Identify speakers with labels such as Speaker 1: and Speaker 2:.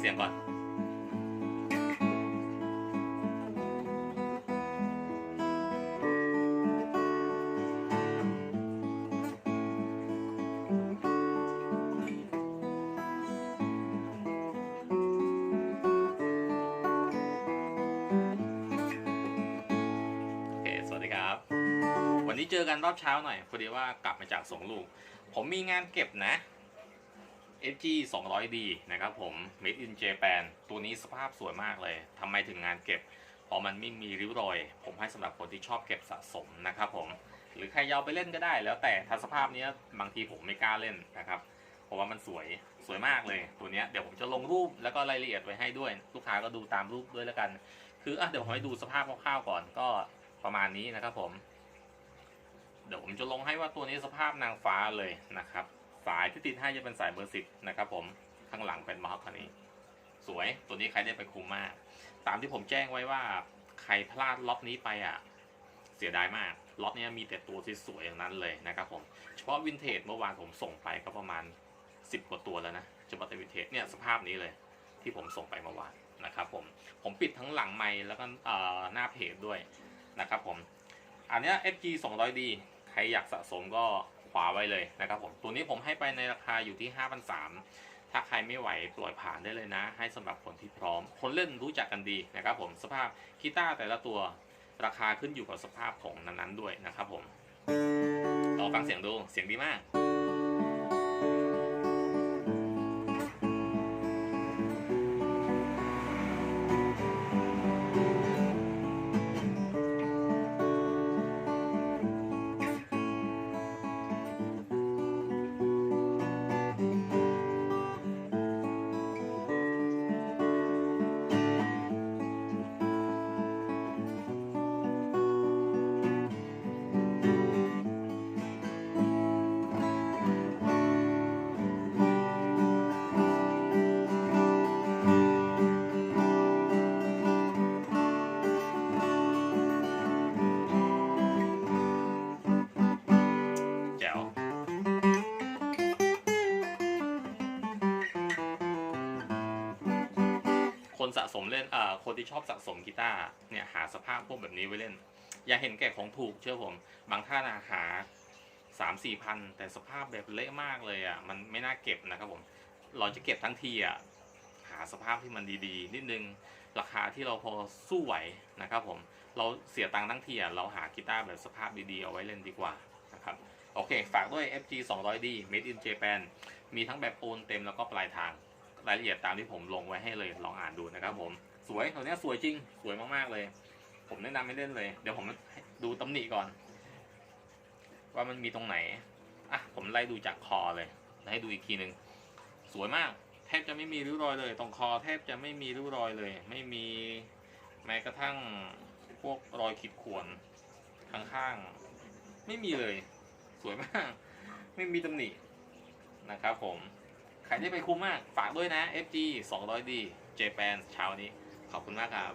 Speaker 1: เสียงก่อนโอเคสวัสดีครับวันนี้เจอกันรอบเช้าหน่อยพอดีว่ากลับมาจากสงลูก ผมมีงานเก็บนะ FG 200D นะครับผม Made in Japan ตัวนี้สภาพสวยมากเลยทำไมถึงงานเก็บ เพราะมันไม่มีริ้วรอย ผมให้สำหรับคนที่ชอบเก็บสะสมนะครับผม หรือใครจะเอาไปเล่นก็ได้ แล้วแต่ถ้าสภาพนี้บางทีผมไม่กล้าเล่นนะครับเพราะว่ามันสวยสวยมากเลยตัวนี้เดี๋ยวผมจะลงรูปแล้วก็รายละเอียดไว้ให้ด้วย ลูกค้าก็ดูตามรูปด้วยแล้วกัน คืออเดี๋ยวผมให้ดูสภาพคร่าวๆก่อนก็ประมาณนี้นะครับผม เดี๋ยวผมจะลงให้ว่าตัวนี้สภาพนางฟ้าเลยนะครับ สายที่ติดให้จะเป็นสายเบอร์สิบนะครับผมข้างหลังเป็นมาร์คคันนี้สวยตัวนี้ใครได้ไปคุ้มมาก ตามที่ผมแจ้งไว้ว่าใครพลาดล็อตนี้ไปอะเสียดายมากล็อตนี้มีแต่ตัวที่สวยอย่างนั้นเลยนะครับผมเฉพาะวินเทจเมื่อวานผมส่งไปก็ประมาณ 10 กว่าตัวแล้วนะเฉพาะแต่วินเทจเนี่ยสภาพนี้เลยที่ผมส่งไปเมื่อวานนะครับผมผมปิดทั้งหลังไมค์แล้วก็หน้าเพจด้วยนะครับผมอันเนี้ FG 200D ใครอยากสะสมก็ ขวาไว้เลยนะครับผมตัวนี้ผมให้ไปในราคาอยู่ที่5,300ถ้าใครไม่ไหวปล่อยผ่านได้เลยนะ ให้สำหรับคนที่พร้อม คนเล่นรู้จักกันดีนะครับผมสภาพกีตาร์แต่ละตัวราคาขึ้นอยู่กับสภาพของนั้นๆด้วยนะครับผมลองฟังเสียงดูเสียงดีมาก สะสมเล่นเอ่อคนที่ชอบสะสมกีตาร์เนี่ยหาสภาพพวกแบบนี้ไว้เล่น อย่าเห็นแก่ของถูกเชื่อผม บางท่านหาสามสี่พันแต่สภาพแบบเละมากเลยอะมันไม่น่าเก็บนะครับผมเราจะเก็บทั้งทีอะหาสภาพที่มันดีๆ นิดนึงราคาที่เราพอสู้ไหวนะครับผมเราเสียตังค์ทั้งทีอะเราหากีตาร์แบบสภาพดีๆ เอาไว้เล่นดีกว่านะครับโอเค ฝากด้วย FG 200D Made in Japan มีทั้งแบบโอนเต็มแล้วก็ปลายทาง รายละเอียดตามที่ผมลงไว้ให้เลยลองอ่านดูนะครับผมสวยตัวนี้สวยจริงสวยมากๆเลย ผมแนะนำให้เล่นเลย เดี๋ยวผมดูตำหนิก่อน ว่ามันมีตรงไหนอะผมไล่ดูจากคอเลย ให้ดูอีกทีหนึ่งสวยมาก แทบจะไม่มีริ้วรอยเลย ตรงคอแทบจะไม่มีริ้วรอยเลย ไม่มีแม้กระทั่งพวกรอยขีดข่วนข้างๆไม่มีเลย สวยมาก ไม่มีตำหนินะครับผม ใครได้ไปคุ้มมาก ฝากด้วยนะ FG 200D Japan เช้านี้ ขอบคุณมากครับ